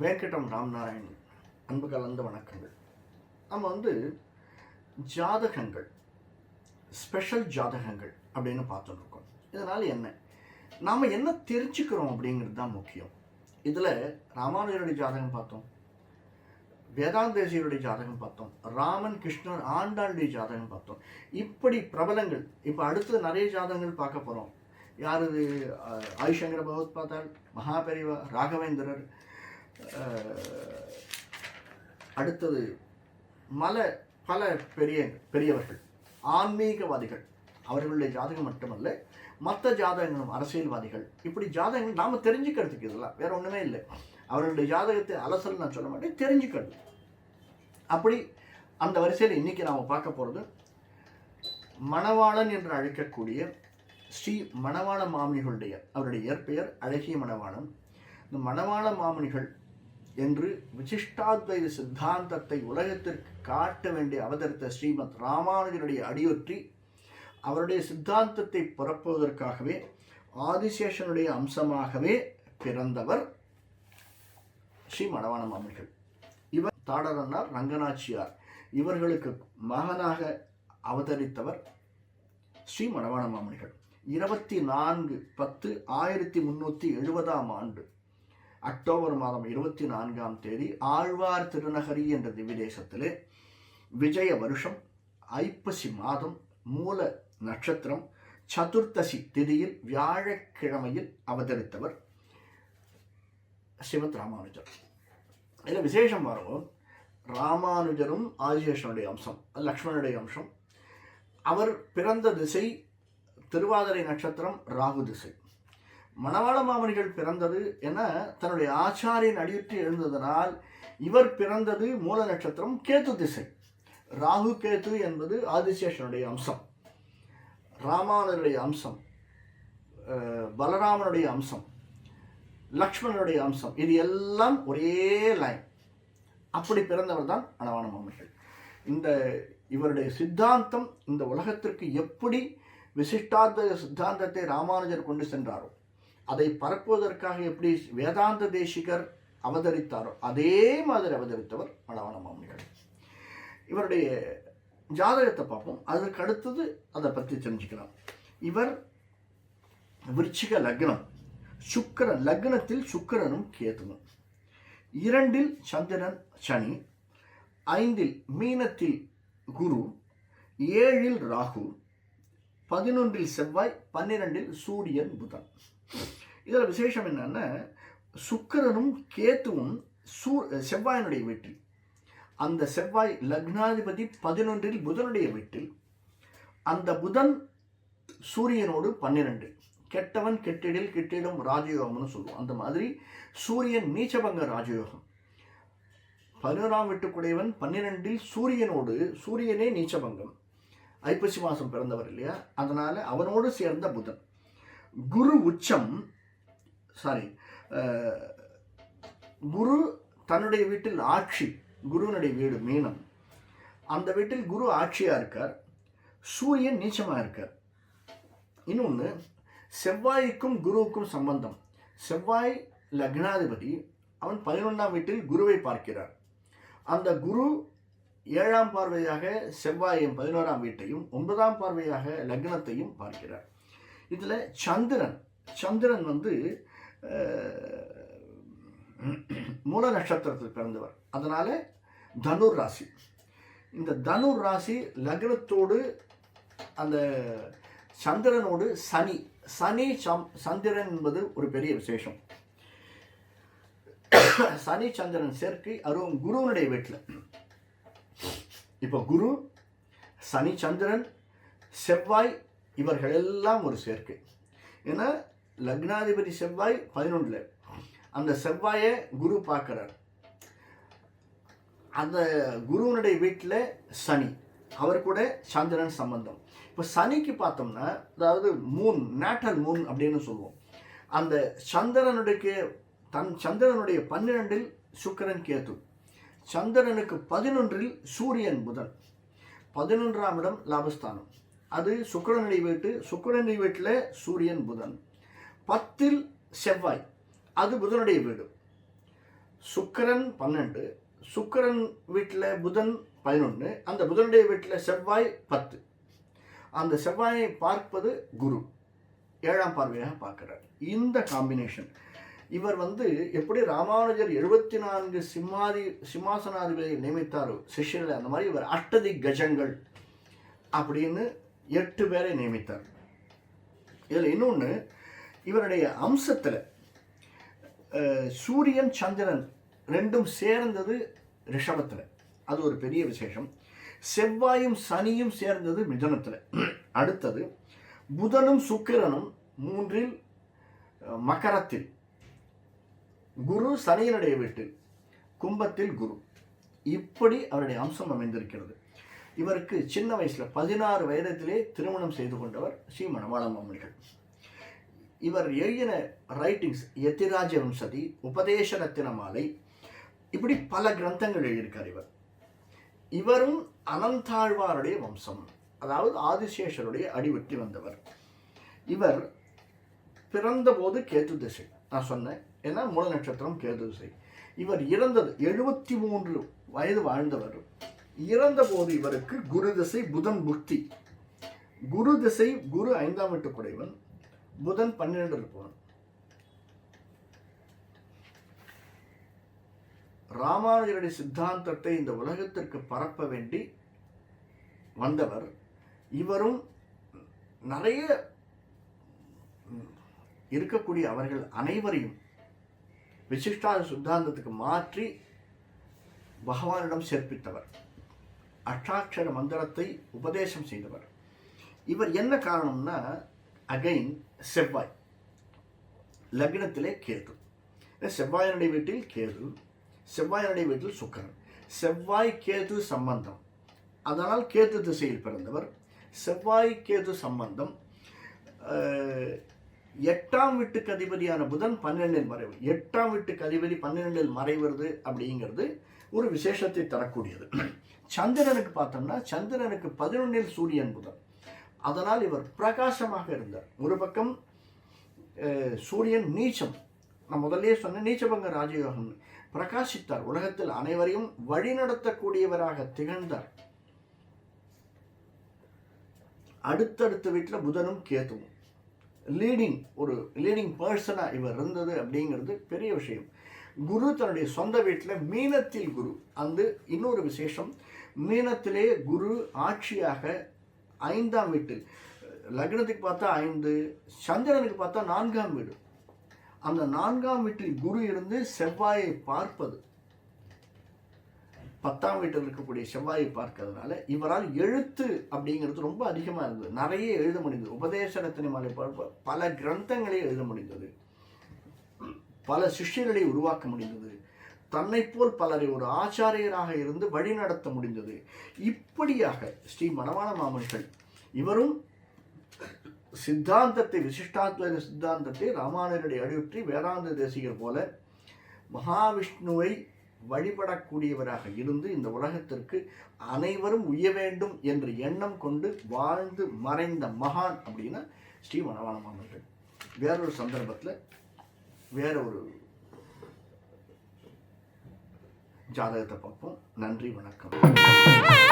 வேங்கடம் ராம்நாராயண் அன்பு கலந்த வணக்கங்கள். நம்ம வந்து ஜாதகங்கள் ஸ்பெஷல் ஜாதகங்கள் அப்படின்னு பார்த்துட்ருக்கோம். இதனால் என்ன? நாம் என்ன தெரிஞ்சுக்கிறோம் அப்படிங்கிறது தான் முக்கியம். இதில் ராமானுஜருடைய ஜாதகம் பார்த்தோம் வேதாந்தேசியருடைய ஜாதகம் பார்த்தோம் ராமன் கிருஷ்ணன் ஆண்டாளுடைய ஜாதகம் பார்த்தோம். இப்படி பிரபலங்கள் இப்போ அடுத்து நிறைய ஜாதகங்கள் பார்க்க போகிறோம் யார் இது? ஆயுஷங்கர பகவத் பார்த்தால் மகாபெரிவா ராகவேந்திரர் அடுத்தது மல பல பெரிய பெரியவர்கள் ஆன்மீகவாதிகள் அவர்களுடைய ஜாதகம் மட்டுமல்ல மற்ற ஜாதகங்களும் அரசியல்வாதிகள். இப்படி ஜாதகங்கள் நாம் தெரிஞ்சுக்கிறதுக்கு இதெல்லாம் வேற ஒன்றுமே இல்லை. அவர்களுடைய ஜாதகத்தை அலசல் நான் சொல்ல மாட்டேன் தெரிஞ்சுக்கிறது. அப்படி அந்த வரிசையில் இன்றைக்கி நாம் பார்க்க போகிறது மணவாளன் என்று அழைக்கக்கூடிய ஸ்ரீ மணவாள மாமுனிகளுடைய அவருடைய இயற்பெயர் அழகிய மணவாளன். இந்த மணவாள மாமனிகள் என்று விசிஷ்டாத்வைத சித்தாந்தத்தை உலகத்திற்கு காட்ட வேண்டிய அவதரித்த ஸ்ரீமத் ராமானுஜனுடைய அடியொற்றி அவருடைய சித்தாந்தத்தை புறப்புவதற்காகவே ஆதிசேஷனுடைய அம்சமாகவே பிறந்தவர் ஸ்ரீ மணவாள மாமுனிகள் இவர் தாடரன்னார் ரங்கநாச்சியார். இவர்களுக்கு மகனாக அவதரித்தவர் ஸ்ரீ மணவாள மாமுனிகள் இருபத்தி நான்கு பத்து ஆயிரத்தி முன்னூற்றி எழுபதாம் ஆண்டு. அக்டோபர் மாதம் இருபத்தி நான்காம் தேதி ஆழ்வார் திருநகரி என்ற திவ்யதேசத்திலே விஜய வருஷம் ஐப்பசி மாதம் மூல நட்சத்திரம் சதுர்த்தசி திதியில் வியாழக்கிழமையில் அவதரித்தவர் சிவத் ராமானுஜர். இதில் விசேஷம் வரும் ராமானுஜரும் ஆதிசேஷனுடைய அம்சம் லக்ஷ்மணனுடைய அம்சம். அவர் பிறந்த திசை திருவாதிரை நட்சத்திரம் ராகு திசை. மணவாள மாமனிகள் பிறந்தது என தன்னுடைய ஆச்சாரியன் அடியுற்றி எழுந்ததனால் இவர் பிறந்தது மூல நட்சத்திரம் கேத்து திசை. ராகு கேத்து என்பது ஆதிசேஷனுடைய அம்சம். ராமானுடைய அம்சம். பலராமனுடைய அம்சம். லக்ஷ்மணனுடைய அம்சம். இது எல்லாம் ஒரே லைன் அப்படி பிறந்தவர் தான் மணவாள மாமனிகள் இந்த இவருடைய சித்தாந்தம் இந்த உலகத்திற்கு எப்படி விசிஷ்டாந்த சித்தாந்தத்தை ராமானுஜர் கொண்டு சென்றாரோ அதை பரப்புவதற்காக எப்படி வேதாந்த தேசிகர் அவதரித்தாரோ அதே மாதிரி அவதரித்தவர் மலவன மாமனிகள். இவருடைய ஜாதகத்தை பார்ப்போம். அதற்கு அடுத்தது அதை பற்றி தெரிஞ்சுக்கலாம். இவர் விருச்சிக லக்னம் சுக்கரன் லக்னத்தில் சுக்கிரனும் கேதுவும். இரண்டில் சந்திரன் சனி ஐந்தில் மீனத்தில் குரு ஏழில் ராகு பதினொன்றில் செவ்வாய் பன்னிரெண்டில் சூரியன் புதன். இதில் விசேஷம் என்னன்னா சுக்கிரனும் கேத்துவும் சூ செவ்வாயினுடைய வீட்டில். அந்த செவ்வாய் லக்னாதிபதி பதினொன்றில் புதனுடைய வீட்டில். அந்த புதன் சூரியனோடு பன்னிரெண்டு. கெட்டவன் கெட்டிடில் கெட்டிடும் ராஜயோகம்னு சொல்லுவோம். அந்த மாதிரி சூரியன் நீச்சபங்க ராஜயோகம். பதினோராம் வீட்டுக்குடையவன் பன்னிரெண்டில் சூரியனோடு சூரியனே நீச்சபங்கம். ஐப்பசி மாதம் பிறந்தவர் இல்லையா? அதனால அவனோடு சேர்ந்த புதன். குரு உச்சம் சாரி uh, குரு தன்னுடைய வீட்டில் ஆட்சி குருவனுடைய வீடு மீனம். அந்த வீட்டில் குரு ஆட்சியாக இருக்கார் சூரியன் நீச்சமாக இருக்கார். இன்னொன்று செவ்வாய்க்கும் குருவுக்கும் சம்பந்தம். செவ்வாய் லக்னாதிபதி அவன் பதினொன்றாம் வீட்டில் குருவை பார்க்கிறார். அந்த குரு ஏழாம் பார்வையாக செவ்வாயின் பதினோராம் வீட்டையும் ஒன்பதாம் பார்வையாக லக்னத்தையும் பார்க்கிறார். இதில் சந்திரன் சந்திரன் வந்து மூல நட்சத்திரத்தில் பிறந்தவர். அதனால் தனுர் ராசி. இந்த தனுர் ராசி லக்னத்தோடு அந்த சந்திரனோடு சனி. சனி சம் சந்திரன் என்பது ஒரு பெரிய விசேஷம். சனி சந்திரன் சேர்க்கை அதுவும் குருவனுடைய வீட்டில். இப்போ குரு சனி சந்திரன் செவ்வாய் இவர்கள் எல்லாம் ஒரு சேர்க்கை. ஏன்னா லக்னாதிபதி செவ்வாய் பதினொன்றில். அந்த செவ்வாயை குரு பார்க்குறார். அந்த குருவனுடைய வீட்டில் சனி அவர் கூட சந்திரன் சம்பந்தம். இப்போ சனிக்கு பார்த்தோம்னா அதாவது மூன் நேட்டல் மூன் அப்படின்னு சொல்லுவோம். அந்த சந்திரனுடைய தன் சந்திரனுடைய பன்னிரெண்டில் சுக்கரன் கேத்து சந்திரனுக்கு பதினொன்றில் சூரியன் புதன். பதினொன்றாம் இடம் லாபஸ்தானம். அது சுக்கரனுடைய வீட்டு சுக்கரனுடைய வீட்டில் சூரியன் புதன். பத்தில் செவ்வாய் அது புதனுடைய வீடு. சுக்கரன் பன்னெண்டு சுக்கரன் வீட்டில் புதன் பதினொன்று அந்த புதனுடைய வீட்டில் செவ்வாய் பத்து. அந்த செவ்வாயை பார்ப்பது குரு. ஏழாம் பார்வையாக பார்க்குறார். இந்த காம்பினேஷன் இவர் வந்து எப்படி ராமானுஜர் எழுபத்தி நான்கு சிம்மாதி சிம்மாசனாதிபதியை நியமித்தாரோ சிஷ்யர்கள் அந்த மாதிரி இவர் அஷ்டதி கஜங்கள் அப்படின்னு எட்டு பேரை நியமித்தார். இதில் இன்னொன்று இவருடைய அம்சத்தில் சூரியன் சந்திரன் ரெண்டும் சேர்ந்தது ரிஷபத்தில். அது ஒரு பெரிய விசேஷம். செவ்வாயும் சனியும் சேர்ந்தது மிதனத்தில். அடுத்தது புதனும் சுக்கிரனும் மூன்றில் மகரத்தில். குரு சனியனுடைய வீட்டில் கும்பத்தில் குரு. இப்படி அவருடைய அம்சம் அமைந்திருக்கிறது. இவருக்கு சின்ன வயசில் பதினாறு வயதிலே திருமணம் செய்து கொண்டவர் ஸ்ரீ மணவாள மாமணிகள் இவர் எழுதின ரைட்டிங்ஸ் யத்திராஜ வம்சதி உபதேச ரத்தின மாலை இப்படி பல கிரந்தங்கள் எழுதியிருக்கார் இவர். இவரும் அனந்தாழ்வாருடைய வம்சம் அதாவது ஆதிசேஷருடைய அடிவெட்டி வந்தவர். இவர் பிறந்தபோது கேது திசை நான் சொன்னேன் ஏன்னா மூல நட்சத்திரம் கேது திசை. இவர் இறந்தது எழுபத்தி மூன்று வயது வாழ்ந்தவர். இறந்தபோது இவருக்கு குரு திசை புதன் புக்தி. குரு திசை குரு ஐந்தாம் வீட்டு குடைவன் புதன் பன்னிரெண்டு இருப்பவன். ராமானுஜருடைய சித்தாந்தத்தை இந்த உலகத்திற்கு பரப்ப வேண்டி வந்தவர். இவரும் நிறைய இருக்கக்கூடிய அவர்கள் அனைவரையும் விசிஷ்டா சித்தாந்தத்துக்கு மாற்றி பகவானிடம் சேர்ப்பித்தவர். அஷ்டாட்சர மந்திரத்தை உபதேசம் செய்தவர். இவர் என்ன காரணம்னா அகைன் செவ்வாய். லக்னத்திலே கேது. செவ்வாயனுடைய வீட்டில் கேது செவ்வாயனுடைய வீட்டில் சுக்கரன். செவ்வாய் கேது சம்பந்தம். அதனால் கேது திசையில் பிறந்தவர். செவ்வாய் கேது சம்பந்தம். எட்டாம் வீட்டுக்கு அதிபதியான புதன் பன்னிரெண்டில் மறைவு. எட்டாம் வீட்டுக்கு அதிபதி பன்னிரெண்டில் மறைவது அப்படிங்கிறது ஒரு விசேஷத்தை தரக்கூடியது. சந்திரனுக்கு பார்த்தோம்னா சந்திரனுக்கு பதினொன்னில் சூரியன் புதன். அதனால் இவர் பிரகாசமாக இருந்தார். ஒரு பக்கம் சூரியன் நீச்சம். நான் முதல்லயே சொன்ன நீச்சபங்க ராஜயோகம். பிரகாசித்தார். உலகத்தில் அனைவரையும் வழிநடத்தக்கூடியவராக திகழ்ந்தார். அடுத்தடுத்த வீட்டில் புதனும் கேத்துவும் லீடிங் ஒரு லீடிங் பர்சனாக இவர் இருந்தது அப்படிங்கிறது பெரிய விஷயம். குரு தன்னுடைய சொந்த வீட்டில் மீனத்தில் குரு. அந்த இன்னொரு விசேஷம் மீனத்திலே குரு ஆட்சியாக ஐந்தாம் வீட்டு. லக்னத்துக்கு பார்த்தா ஐந்து சந்திரனுக்கு பார்த்தா நான்காம் வீடு. அந்த நான்காம் வீட்டில் குரு இருந்து செவ்வாயை பார்ப்பது. பத்தாம் வீட்டில் இருக்கக்கூடிய செவ்வாயை பார்க்கறதுனால இவரால் எழுத்து அப்படிங்கிறது ரொம்ப அதிகமாக இருந்தது. நிறைய எழுத முடிந்தது. உபதேசனத்தினை மாலை பல கிரந்தங்களை எழுத முடிந்தது. பல சிஷ்யர்களை உருவாக்க முடிந்தது. தன்னை போல் பலரை ஒரு ஆச்சாரியராக இருந்து வழிநடத்த முடிந்தது. இப்படியாக ஸ்ரீ மணவாள மாமன்கள் இவரும் சித்தாந்தத்தை விசிஷ்டாத்வைத சித்தாந்தத்தை ராமானுஜருடைய அடியுற்றி வேதாந்த தேசிகர் போல மகாவிஷ்ணுவை வழிபடக்கூடியவராக இருந்து இந்த உலகத்திற்கு அனைவரும் உய்ய வேண்டும் என்ற எண்ணம் கொண்டு வாழ்ந்து மறைந்த மகான் அப்படின்னா ஸ்ரீ மணவாள மாமன்கள். வேறொரு சந்தர்ப்பத்தில் வேற ஒரு ஜாதகத்தை பார்ப்போம். நன்றி வணக்கம்.